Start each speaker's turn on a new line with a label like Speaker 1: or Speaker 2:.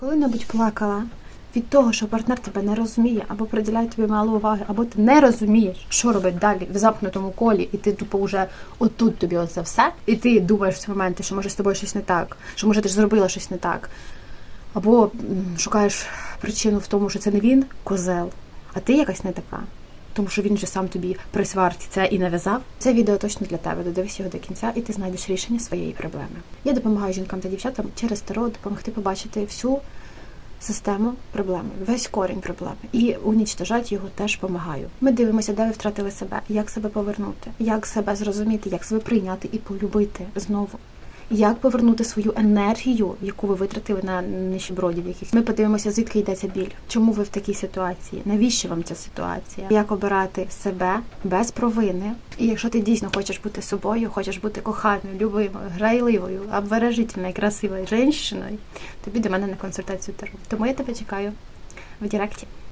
Speaker 1: Коли-небудь плакала від того, що партнер тебе не розуміє, або приділяє тобі мало уваги, або ти не розумієш, що робить далі в замкнутому колі, і ти тупо вже отут тобі оце все, і ти думаєш в ці моменти, що може з тобою щось не так, що може ти ж зробила щось не так. Або шукаєш причину в тому, що це не він козел, а ти якась не така. Тому що він же сам тобі при сварці це і нав'язав. Це відео точно для тебе. Додивись його до кінця, і ти знайдеш рішення своєї проблеми. Я допомагаю жінкам та дівчатам через таро допомогти побачити всю систему проблеми, весь корінь проблеми і унічтожати його теж допомагаю. Ми дивимося, де ви втратили себе, як себе повернути, як себе зрозуміти, як себе прийняти і полюбити знову. Як повернути свою енергію, яку ви витратили на нищебродів якихось. Ми подивимося, звідки йде ця біль. Чому ви в такій ситуації? Навіщо вам ця ситуація? Як обирати себе без провини? І якщо ти дійсно хочеш бути собою, хочеш бути коханою, любимою, грайливою, обворожительною, красивою жінкою, тобі до мене на консультацію Таро. Тому я тебе чекаю в Директі.